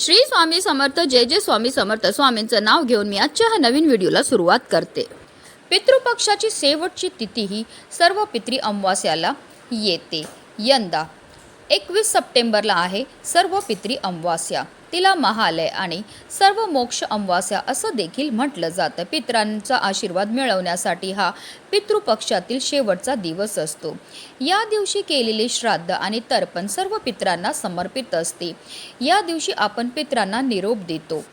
श्री स्वामी समर्थ जय जय स्वामी समर्थ. स्वामींचं नाव घेऊन मी आजच्या ह्या नवीन व्हिडिओला सुरुवात करते. पितृपक्षाची शेवटची तिथी ही सर्व पितृ अमावास्याला येते. यंदा एकवीस सप्टेंबरला आहे सर्व पितृ अमावास्या. तिला महालय आणि सर्व मोक्ष अमवास्या असं देखील म्हटलं जातं. पितरांचा आशीर्वाद मिळवण्यासाठी हा पितृपक्षातील शेवटचा दिवस असतो. या दिवशी केलेले श्राद्ध आणि तर्पण सर्व पितरांना समर्पित असते. या दिवशी आपण पितरांना निरोप देतो.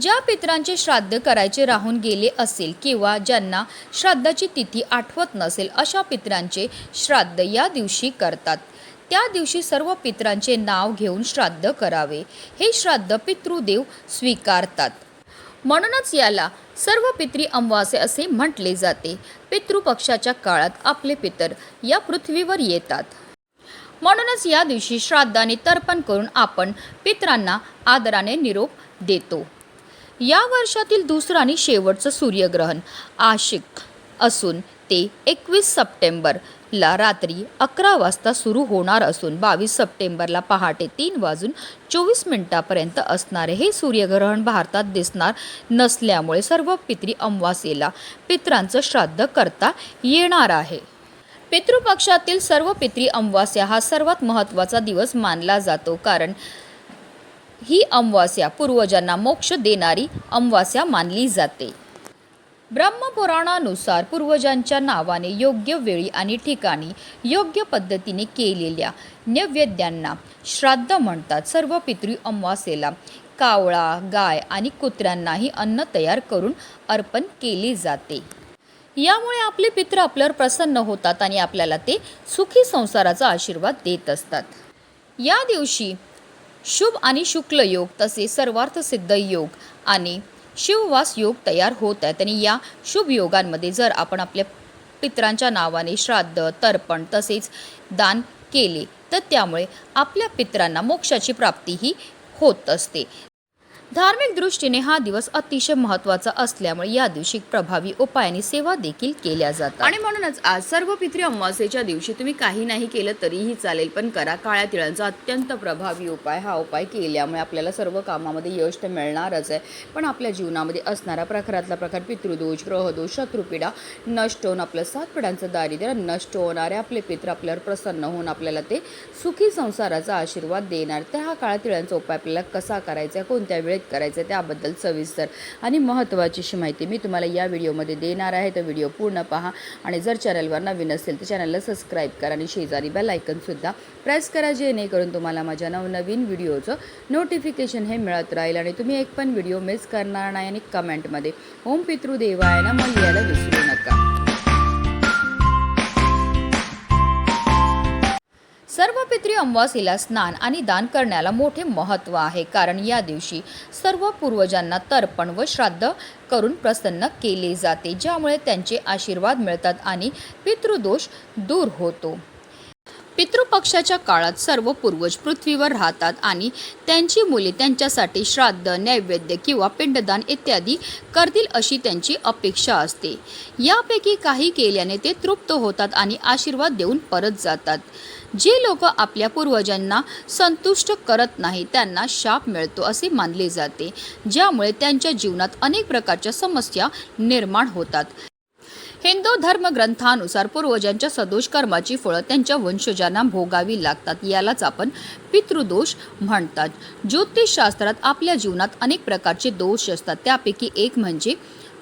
ज्या पित्रांचे श्राद्ध करायचे राहून गेले असेल किंवा ज्यांना श्राद्धाची तिथी आठवत नसेल अशा पितरांचे श्राद्ध या दिवशी करतात. त्या दिवशी सर्व पितरांचे नाव घेऊन श्राद्ध करावे. हे श्राद्ध पितृदेव स्वीकारतात. म्हणूनच याला सर्व पितृ अमावास्या असे म्हटले जाते. पितृपक्षाच्या काळात आपले पितर या पृथ्वीवर येतात. म्हणूनच या दिवशी श्राद्धाने तर्पण करून आपण पितरांना आदराने निरोप देतो. या वर्षातील दुसरं आणि शेवटचं सूर्यग्रहण आशिक असून ते एकवीस सप्टेंबरला रात्री अकरा वाजता सुरू होणार असून बावीस सप्टेंबरला पहाटे तीन वाजून चोवीस मिनिटापर्यंत असणारे हे सूर्यग्रहण भारतात दिसणार नसल्यामुळे सर्व पितरी अमावास्येला पितरांचं श्राद्ध करता येणार आहे. पितृपक्षातील सर्व पितरी अमावास्या हा सर्वात महत्त्वाचा दिवस मानला जातो कारण ही अमावास्या पूर्वजांना मोक्ष देणारी अमावास्या मानली जाते. ब्रह्मपुराणानुसार पूर्वजांच्या नावाने योग्य वेळी आणि ठिकाणी योग्य पद्धतीने केलेल्या नैवेद्यांना श्राद्ध म्हणतात. सर्व पितृ अमावासेला कावळा गाय आणि कुत्र्यांनाही अन्न तयार करून अर्पण केले जाते. यामुळे आपले पित्र आपल्यावर प्रसन्न होतात आणि आपल्याला ते सुखी संसाराचा आशीर्वाद देत असतात. या दिवशी शुभ आणि शुक्ल योग तसेच सर्वार्थ सिद्ध योग आणि शिववास योग तयार होत आहेत आणि या शुभ योगांमध्ये जर आपण आपल्या पित्रांच्या नावाने श्राद्ध तर्पण तसेच दान केले तर त्यामुळे आपल्या पित्रांना मोक्षाची प्राप्तीही होत असते. धार्मिक दृष्टीने हा दिवस अतिशय महत्त्वाचा असल्यामुळे या दिवशी प्रभावी उपायाने सेवा देखील केल्या जातात. आणि म्हणूनच आज सर्व पितृ अमावस्येच्या दिवशी तुम्ही काही नाही केलं तरीही चालेल पण करा. काळ्या तिळांचा अत्यंत प्रभावी उपाय हा उपाय केल्यामुळे आपल्याला सर्व कामामध्ये यश तर मिळणारच आहे. पण आपल्या जीवनामध्ये असणारा प्रकारातला प्रकार पितृदोष ग्रहदोष शत्रुपीडा नष्ट होऊन आपलं सात पिढ्यांचं दारिद्र्य नष्ट होणारे आपले पित्र आपल्यावर प्रसन्न होऊन आपल्याला ते सुखी संसाराचा आशीर्वाद देणार. त्या हा काळ्या तिळांचा उपाय आपल्याला कसा करायचा कोणत्या वेळेत करायचं त्याबद्दल सविस्तर आणि महत्त्वाची अशी माहिती मी तुम्हाला या व्हिडिओमध्ये देणार आहे. तर व्हिडिओ पूर्ण पहा आणि जर चॅनलवर नवीन असेल तर चॅनलला सबस्क्राईब करा आणि शेजारी बेल आयकनसुद्धा प्रेस करा जेणेकरून तुम्हाला माझ्या नवनवीन व्हिडिओचं नोटिफिकेशन हे मिळत राहील आणि तुम्ही एक पण व्हिडिओ मिस करणार नाही आणि कमेंटमध्ये ओम पितृदेवाय ना मग यायला विसरू नका. सर्व पितृ अमावासीला स्नान आणि दान करण्याला मोठे महत्त्व आहे. कारण या दिवशी सर्व पूर्वजांना तर्पण व श्राद्ध करून प्रसन्न केले जाते ज्यामुळे त्यांचे आशीर्वाद मिळतात आणि पितृदोष दूर होतो. पितृपक्षाच्या काळात सर्व पूर्वज पृथ्वीवर राहतात आणि त्यांची मुले त्यांच्यासाठी श्राद्ध नैवेद्य किंवा पिंडदान इत्यादी करतील अशी त्यांची अपेक्षा असते. यापैकी काही केल्याने ते तृप्त होतात आणि आशीर्वाद देऊन परत जातात. जे लोक आपल्या पूर्वजांना संतुष्ट करत नाही त्यांना शाप मिळतो असे मानले जाते ज्यामुळे त्यांच्या जीवनात अनेक प्रकारच्या समस्या निर्माण होतात. हिंदू धर्मग्रंथानुसार पूर्वजांच्या सदोष कर्माची फळं त्यांच्या वंशजांना भोगावी लागतात यालाच आपण पितृदोष म्हणतात. ज्योतिषशास्त्रात आपल्या जीवनात अनेक प्रकारचे दोष असतात. त्यापैकी एक म्हणजे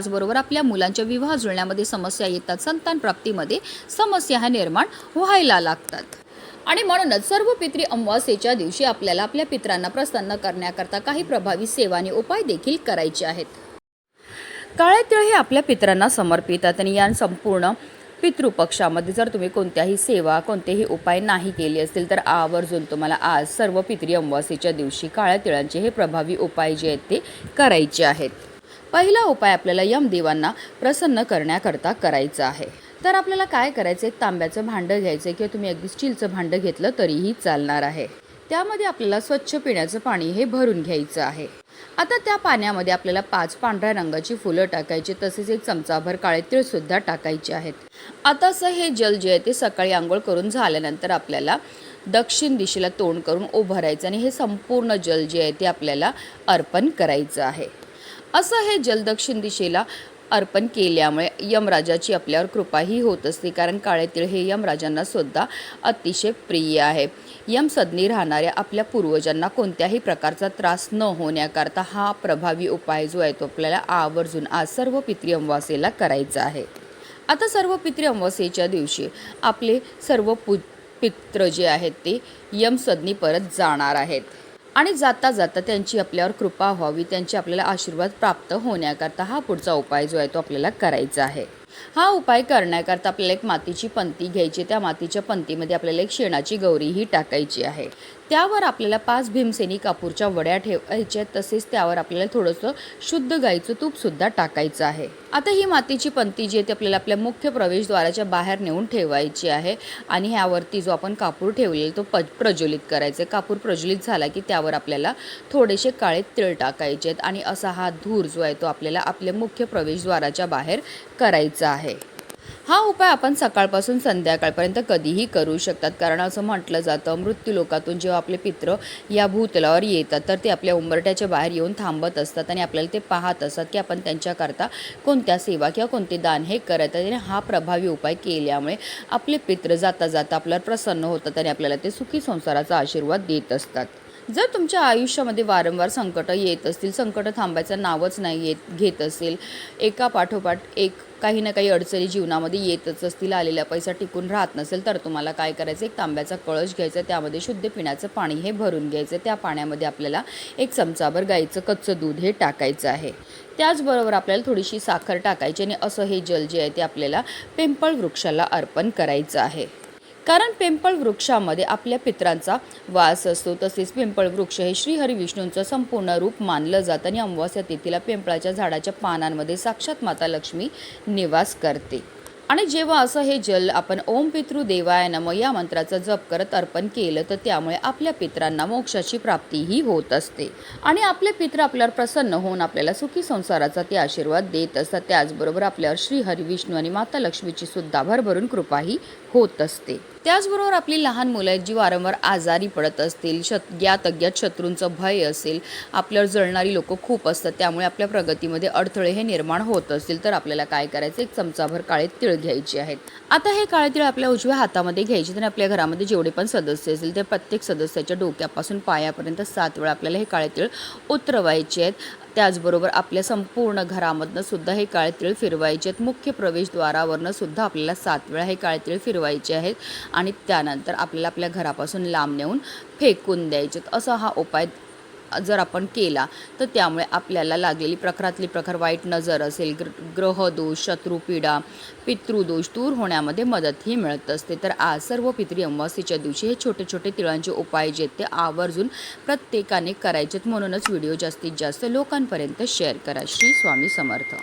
त्याचबरोबर आपल्या मुलांच्या विवाह जुळण्यामध्ये समस्या येतात. संतान प्राप्तीमध्ये समस्या ह्या निर्माण व्हायला लागतात. आणि म्हणूनच सर्व पितृ अमावास्येच्या दिवशी आपल्याला आपल्या पित्रांना प्रसन्न करण्याकरता काही प्रभावी सेवा आणि उपाय देखील करायचे आहेत. काळे तिळ हे आपल्या पितरांना समर्पितात आणि या संपूर्ण पितृपक्षामध्ये जर तुम्ही कोणत्याही सेवा कोणतेही उपाय नाही केले असतील तर आवर्जून तुम्हाला आज सर्व पितरी अमावास्येच्या दिवशी काळ्या तिळांचे हे प्रभावी उपाय जे आहेत ते करायचे आहेत. पहिला उपाय आपल्याला यमदेवांना प्रसन्न करण्याकरता करायचा आहे. तर आपल्याला काय करायचं एक तांब्याचं भांडं घ्यायचं किंवा तुम्ही अगदी स्टीलचं भांडं घेतलं तरीही चालणार आहे. त्यामध्ये आपल्याला स्वच्छ पिण्याचं पाणी हे भरून घ्यायचं आहे. आता त्या पाण्यामध्ये आपल्याला पाच पांढऱ्या रंगाची फुलं टाकायची तसेच एक चमचाभर काळे तीळसुद्धा टाकायचे आहेत. आता असं हे जल जे आहे ते सकाळी आंघोळ करून झाल्यानंतर आपल्याला दक्षिण दिशेला तोंड करून उभं राहायचं आणि हे संपूर्ण जल जे आहे ते आपल्याला अर्पण करायचं आहे. असं हे जल दक्षिण दिशेला अर्पण केल्यामुळे यमराजाची आपल्यावर कृपाही होत असते. कारण काळे तिळ हे यमराजांना सुद्धा अतिशय प्रिय आहे. यमसदनी राहणाऱ्या आपल्या पूर्वजांना कोणत्याही प्रकारचा त्रास न होण्याकरता हा प्रभावी उपाय जो आहे तो आपल्याला आवर्जून आज सर्व पितृ अमावास्येला करायचा आहे. आता सर्व पितृ अमावास्येच्या दिवशी आपले सर्व पु पित्र जे आहेत ते यमसदनी परत जाणार आहेत. आणि जाता जाता त्यांची आपल्यावर कृपा व्हावी त्यांची आपल्याला आशीर्वाद प्राप्त होण्याकरता हा पुढचा उपाय जो आहे तो आपल्याला करायचा आहे. हा उपाय करण्याकरता आपल्याला एक मातीची पंती घ्यायची त्या मातीच्या पंतीमध्ये आपल्याला एक शेणाची गौरीही टाकायची आहे. त्यावर आपल्याला पाच भीमसेनी कापूरच्या वड्या ठेवायच्या आहेत. तसेच त्यावर आपल्याला थोडंसं शुद्ध गाईचं तूपसुद्धा टाकायचं आहे. आता ही मातीची पंती जी आहे ती आपल्याला आपल्या मुख्य प्रवेशद्वाराच्या बाहेर नेऊन ठेवायची आहे. आणि ह्यावरती जो आपण कापूर ठेवलेला तो प प्रज्वलित करायचा आहे. कापूर प्रज्वलित झाला की त्यावर आपल्याला थोडेसे काळे तिळ टाकायचे आहेत. आणि असा हा धूर जो आहे तो आपल्याला आपल्या मुख्य प्रवेशद्वाराच्या बाहेर करायचा आहे. हा उपाय आपण सकाळपासून संध्याकाळपर्यंत कधीही करू शकतात. कारण असं म्हटलं जातं मृत्यू लोकातून जेव्हा आपले पित्र या भूतलावर येतात तर ते आपल्या उंबरट्याच्या बाहेर येऊन थांबत असतात आणि आपल्याला ते पाहत असतात की आपण त्यांच्याकरता कोणत्या सेवा किंवा कोणते दान हे करत आहेत. आणि हा प्रभावी उपाय केल्यामुळे आपले पित्र जाता जाता आपल्याला प्रसन्न होतात आणि आपल्याला ते सुखी संसाराचा आशीर्वाद देत असतात. जर तुमच्या आयुष्यामध्ये वारंवार संकटं येत असतील संकटं थांबायचं नावच नाही येत घेत असेल एका पाठोपाठ एक काही ना काही अडचणी जीवनामध्ये येतच असतील आलेला पैसा टिकून राहत नसेल तर तुम्हाला काय करायचं? एक तांब्याचा कळश घ्यायचा त्यामध्ये शुद्ध पिण्याचं पाणी हे भरून घ्यायचं त्या पाण्यामध्ये आपल्याला एक चमचाभर गाईचं कच्चं दूध हे टाकायचं आहे. त्याचबरोबर आपल्याला थोडीशी साखर टाकायची आणि असं हे जल जे आहे ते आपल्याला पिंपळ वृक्षाला अर्पण करायचं आहे. कारण पिंपळ वृक्षामध्ये आपल्या पित्रांचा वास असतो. तसेच पिंपळ वृक्ष हे श्रीहरी विष्णूंचं संपूर्ण रूप मानलं जातं आणि अमावस्या तिथीला पिंपळाच्या झाडाच्या पानांमध्ये साक्षात माता लक्ष्मी निवास करते. आणि जेव्हा असं हे जल आपण ओम पितृ देवाय नम या मंत्राचा जप करत अर्पण केलं तर त्यामुळे आपल्या पित्रांना मोक्षाची प्राप्तीही होत असते. आणि आपले पित्र आपल्यावर प्रसन्न होऊन आपल्याला सुखी संसाराचा ते आशीर्वाद देत असतात. त्याचबरोबर आपल्यावर श्री हरिविष्णू आणि माता लक्ष्मीची सुद्धा भरभरून कृपाही होत असते. त्याचबरोबर आपली लहान मुलं आहेत जी वारंवार आजारी पडत असतील शत ज्ञात अज्ञात शत्रूंचं भय असेल आपल्यावर जळणारी लोकं खूप असतात त्यामुळे आपल्या प्रगतीमध्ये अडथळे हे निर्माण होत असतील तर आपल्याला काय करायचं? एक चमचाभर काळे तिळ घ्यायचे आहेत. आता हे काळे तिळ आपल्या उजव्या हातामध्ये घ्यायचे तर आपल्या घरामध्ये जेवढे पण सदस्य असतील ते प्रत्येक सदस्याच्या डोक्यापासून पायापर्यंत सात वेळा आपल्याला हे काळे तिळ उतरवायचे आहेत. त्याचबरोबर आपल्या संपूर्ण घरामधनं सुद्धा हे काळे तिळ फिरवायचे आहेत. मुख्य प्रवेशद्वारावरनं सुद्धा आपल्याला सात वेळा हे काळे तिळ फिरवायचे आहेत आणि त्यानंतर आपल्याला आपल्या घरापासून लांब नेऊन फेकून द्यायचे आहेत असा हा उपाय जर आपण केला तर त्यामुळे आपल्याला लागलेली प्रखरातली प्रखर वाईट नजर असेल ग्र ग्रहदोष शत्रुपीडा पितृदोष दूर होण्यामध्ये मदतही मिळत असते. तर आज सर्व पितरी अमावस्येच्या दिवशी हे छोटे छोटे तिळांचे उपाय जे आहेत ते आवर्जून प्रत्येकाने करायचेत. म्हणूनच व्हिडिओ जास्तीत जास्त लोकांपर्यंत शेअर करा. श्री स्वामी समर्थ.